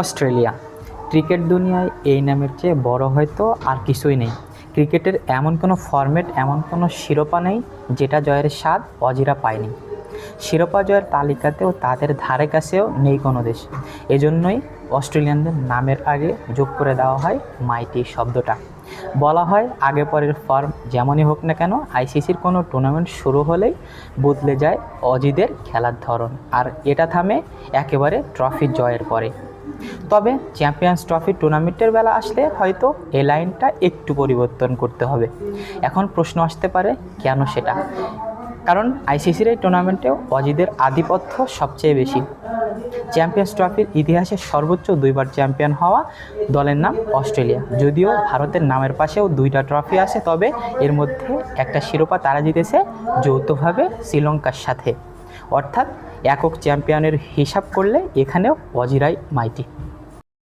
Australia. Cricket দুনিয়ায় এই নামের চেয়ে বড় হয়তো আর কিছুই নেই। ক্রিকেটের এমন কোনো ফরম্যাট এমন কোনো শিরোপা নেই, যেটা জয়ের স্বাদ অজিরা পায়নি। শিরোপা জয়ের তালিকাতেও তাদের ধারে কাছেও নেই কোনো দেশ। এজন্যই অস্ট্রেলিয়ানদের নামের আগে যোগ করে দেওয়া হয় মাইটি শব্দটা। বলা হয় আগে পরের ফর্ম যেমনই হোক না কেন, আইসিসির কোনো টুর্নামেন্ট শুরু হলেই বদলে যায় অজিদের খেলার ধরন। আর এটা থামে একেবারে ট্রফি জয়ের পরে। তবে চ্যাম্পিয়ন্স ট্রফি টুর্নামেন্টের বেলা আসলে হয়তো এই লাইনটা একটু পরিবর্তন করতে হবে। এখন প্রশ্ন আসতে পারে, কেন সেটা? কারণ আইসিসির এই টুর্নামেন্টেও অজিদের আধিপত্য সবচেয়ে বেশি। চ্যাম্পিয়ন্স ট্রফির ইতিহাসে সর্বোচ্চ দুইবার চ্যাম্পিয়ন হওয়া দলের নাম অস্ট্রেলিয়া। যদিও ভারতের নামের পাশেও দুইটা ট্রফি আছে, তবে এর মধ্যে একটা শিরোপা তারা জিতেছে যৌথভাবে শ্রীলঙ্কার সাথে। অর্থাৎ একক চ্যাম্পিয়নের হিসাব করলে এখানেও অজিরাই মাইটি।